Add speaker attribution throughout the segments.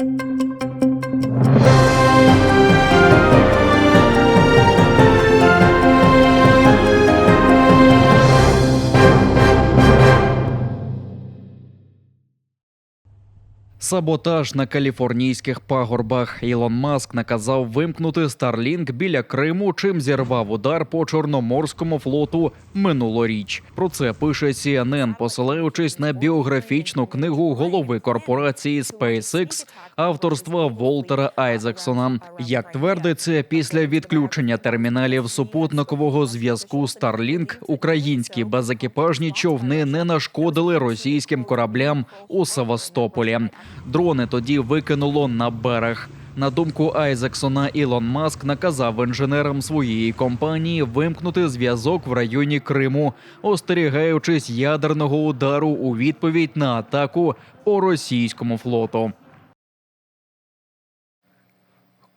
Speaker 1: Thank you. Саботаж на каліфорнійських пагорбах. Ілон Маск наказав вимкнути Starlink біля Криму, чим зірвав удар по чорноморському флоту минулоріч. Про це пише CNN, посилаючись на біографічну книгу голови корпорації SpaceX авторства Волтера Айзексона. Як твердиться, після відключення терміналів супутникового зв'язку Starlink українські безекіпажні човни не нашкодили російським кораблям у Севастополі. Дрони тоді викинуло на берег. На думку Айзексона, Ілон Маск наказав інженерам своєї компанії вимкнути зв'язок в районі Криму, остерігаючись ядерного удару у відповідь на атаку по російському флоту.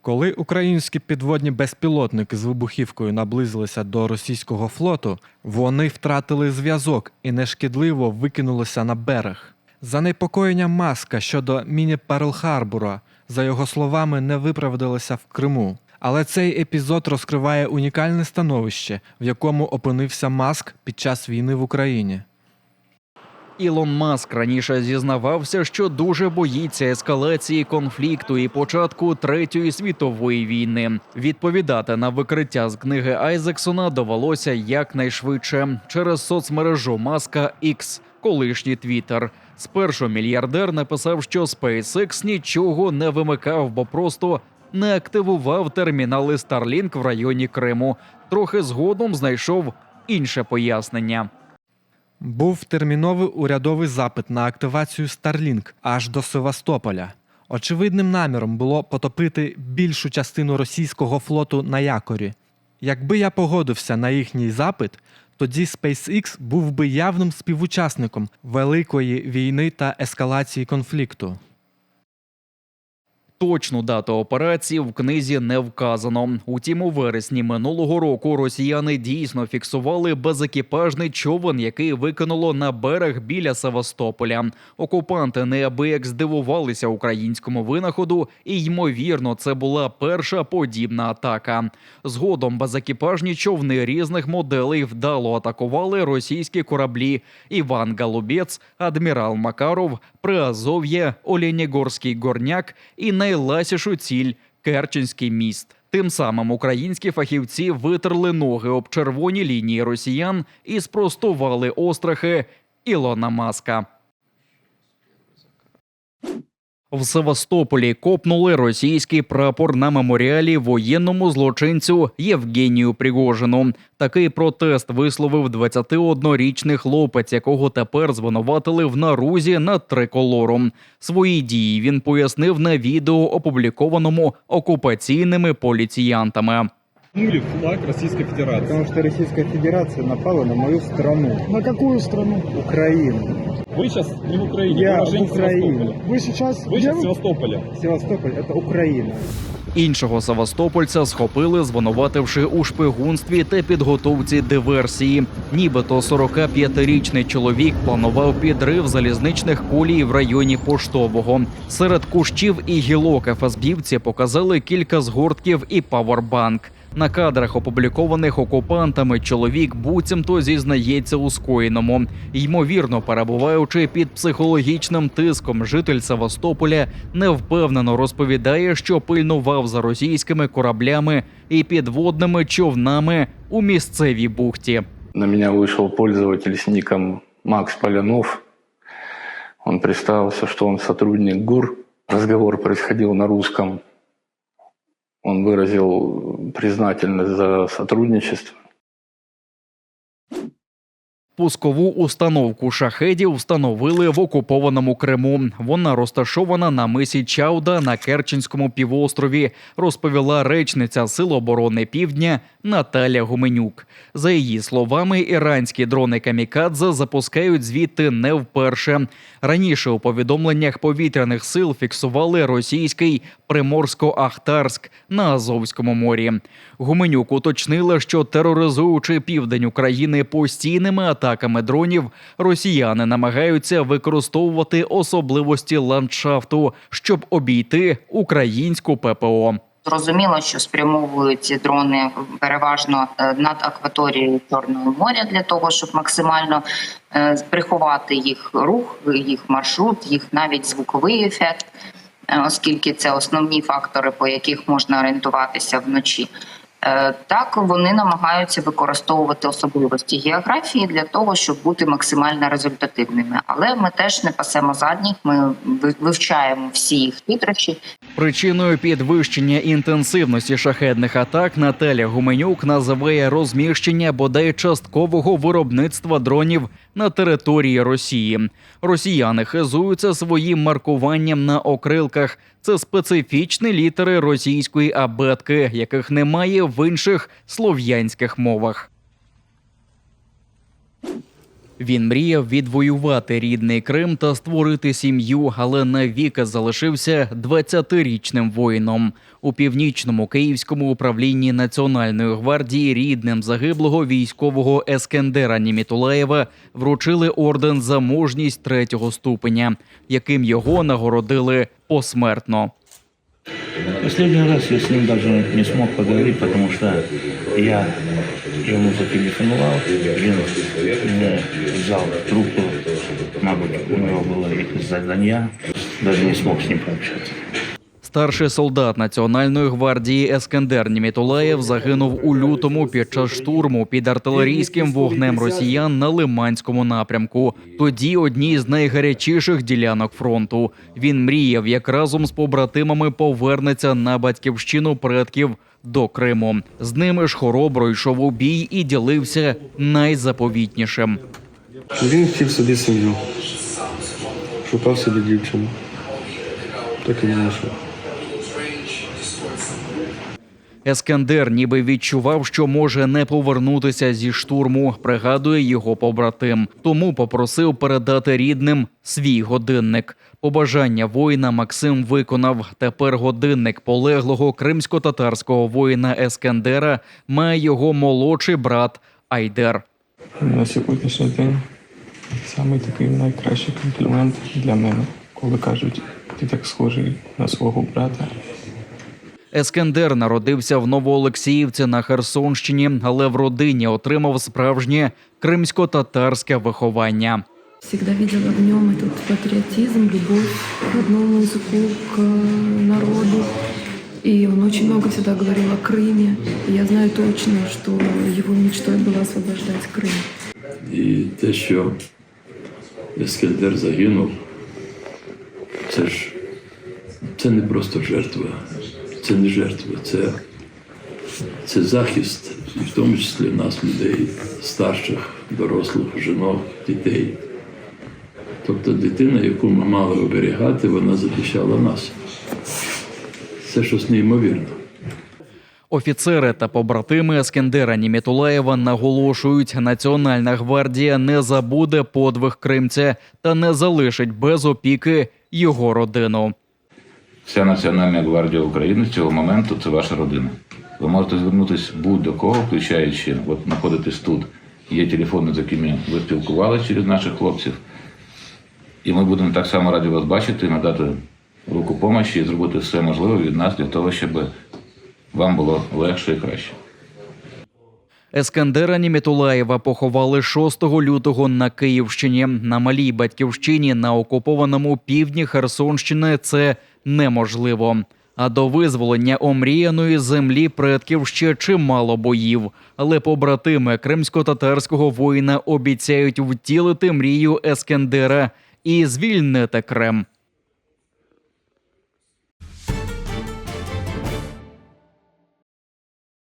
Speaker 2: Коли українські підводні безпілотники з вибухівкою наблизилися до російського флоту, вони втратили зв'язок і нешкідливо викинулися на берег. Занепокоєння Маска щодо міні Перл-Харбора, за його словами, не виправдалося в Криму. Але цей епізод розкриває унікальне становище, в якому опинився Маск під час війни в Україні.
Speaker 1: Ілон Маск раніше зізнавався, що дуже боїться ескалації конфлікту і початку третьої світової війни. Відповідати на викриття з книги Айзексона довелося якнайшвидше через соцмережу Маска X, колишній Твіттер. Спершу мільярдер написав, що SpaceX нічого не вимикав, бо просто не активував термінали Starlink в районі Криму. Трохи згодом знайшов інше пояснення.
Speaker 2: Був терміновий урядовий запит на активацію Starlink аж до Севастополя. Очевидним наміром було потопити більшу частину російського флоту на якорі. Якби я погодився на їхній запит, тоді SpaceX був би явним співучасником великої війни та ескалації конфлікту.
Speaker 1: Точну дату операції в книзі не вказано. Утім, у вересні минулого року росіяни дійсно фіксували безекіпажний човен, який викинуло на берег біля Севастополя. Окупанти неабияк здивувалися українському винаходу, і ймовірно, це була перша подібна атака. Згодом безекіпажні човни різних моделей вдало атакували російські кораблі. Іван Галубець, адмірал Макаров, Приазов'я, Олєнігорський горняк і найласішу ціль Керченський міст. Тим самим українські фахівці витерли ноги об червоні лінії росіян і спростували острахи Ілона Маска. В Севастополі копнули російський прапор на меморіалі воєнному злочинцю Євгенію Пригожину. Такий протест висловив 21-річний хлопець, якого тепер звинуватили в нарузі над триколором. Свої дії він пояснив на відео, опублікованому окупаційними поліціянтами
Speaker 3: Нули флаг Российской Федерации.
Speaker 4: Потому что Российская Федерация напала на мою страну,
Speaker 5: На какую страну?
Speaker 4: Украину.
Speaker 3: Вы сейчас не в Украине,
Speaker 4: Я
Speaker 3: вы уроженец
Speaker 4: в Украине.
Speaker 3: Севастополя.
Speaker 5: Вы сейчас
Speaker 3: Вы
Speaker 5: где
Speaker 3: сейчас
Speaker 5: вы?
Speaker 3: в Севастополе.
Speaker 4: Севастополь – это Украина.
Speaker 1: Іншого Севастопольця схопили, звинувативши у шпигунстві та підготовці диверсії. Нібито 45-річний чоловік планував підрив залізничних колій в районі поштового. Серед кущів і гілок ФСБівці показали кілька згортків і павербанк. На кадрах, опублікованих окупантами, чоловік буцімто зізнається у скоєному. Ймовірно, перебуваючи під психологічним тиском, житель Севастополя невпевнено розповідає, що пильнував за російськими кораблями і підводними човнами у місцевій бухті.
Speaker 6: На меня вышел пользователь с ником Макс Полянов. Он представился, что он сотрудник ГУР. Разговор происходил на русском. Он выразил признательность за сотрудничество.
Speaker 1: Пускову установку шахедів встановили в окупованому Криму. Вона розташована на мисі Чауда на Керченському півострові, розповіла речниця Сил оборони Півдня Наталя Гуменюк. За її словами, іранські дрони камікадзе запускають звідти не вперше. Раніше у повідомленнях повітряних сил фіксували російський Приморсько-Ахтарськ на Азовському морі. Гуменюк уточнила, що тероризуючи південь України постійними атаками атаками дронів росіяни намагаються використовувати особливості ландшафту, щоб обійти українську ППО.
Speaker 5: Зрозуміло, що спрямовують ці дрони переважно е, над акваторією Чорного моря для того, щоб максимально е, приховати їх рух, їх маршрут, їх навіть звуковий ефект, е, оскільки це основні фактори, по яких можна орієнтуватися вночі. Е, Так вони намагаються використовувати особливості географії для того, щоб бути максимально результативними. Але ми теж не пасемо задніх. Ми ви- вивчаємо всі їх хитрощі
Speaker 1: Причиною підвищення інтенсивності шахедних атак Наталя Гуменюк називає розміщення бодай часткового виробництва дронів на території Росії. Росіяни хизуються своїм маркуванням на окрилках. Це специфічні літери російської абетки, яких немає в інших слов'янських мовах. Він мріяв відвоювати рідний Крим та створити сім'ю, але навіки залишився 20-річним воїном. У північному київському управлінні Національної гвардії рідним загиблого військового Ескендера Німітулаєва вручили орден за мужність третього ступеня, яким його нагородили посмертно.
Speaker 7: Последний раз я с ним даже не смог поговорить, потому что я ему зателефонував, він не взял трубку, мабуть, у было якесь задання, даже не смог с ним пообщаться.
Speaker 1: Старший солдат Національної гвардії Ескендер Німітулаєв загинув у лютому під час штурму під артилерійським вогнем росіян на Лиманському напрямку. Тоді одній з найгарячіших ділянок фронту. Він мріяв, як разом з побратимами повернеться на батьківщину предків до Криму. З ними ж хоробро йшов у бій і ділився найзаповітнішим.
Speaker 8: Він хотів собі сім'ю. Шукав собі дівчину. Так і знайшов.
Speaker 1: Ескендер ніби відчував, що може не повернутися зі штурму, пригадує його побратим. Тому попросив передати рідним свій годинник. Побажання воїна Максим виконав. Тепер годинник полеглого кримсько-татарського воїна Ескендера має його молодший брат Айдер.
Speaker 8: На сьогоднішній день самий такий найкращий комплімент для мене, коли кажуть, ти так схожий на свого брата.
Speaker 1: Ескендер народився в Новоолексіївці на Херсонщині, але в родині отримав справжнє кримсько-татарське виховання.
Speaker 9: Всегда видела в нем этот патриотизм, любовь к родному языку, к народу. И он очень много всегда говорил о Крыме. И я знаю точно, что его мечтой было освобождать Крым.
Speaker 10: І те, що Ескендер загинув, це ж це не просто жертва, це не жертва, це, це захист, і в тому числі нас, людей, старших, дорослих, жінок, дітей. Тобто дитина, яку ми мали оберігати, вона захищала нас. Це щось неймовірне.
Speaker 1: Офіцери та побратими Ескендера Німітулаєва наголошують, Національна гвардія не забуде подвиг кримця та не залишить без опіки його родину.
Speaker 11: Вся Національна гвардія України з цього моменту це ваша родина. Ви можете звернутися будь-до кого, включаючи, от знаходитесь тут. Є телефони, з якими ви спілкувалися через наших хлопців. І ми будемо так само раді вас бачити, надати руку помощі і зробити все можливе від нас для того, щоб вам було легше і краще.
Speaker 1: Ескендера Німітулаєва поховали 6 лютого на Київщині. На малій батьківщині на окупованому півдні Херсонщини це неможливо. А до визволення омріяної землі предків ще чимало боїв. Але побратими кримсько-татарського воїна обіцяють втілити мрію Ескендера і звільнити Крем.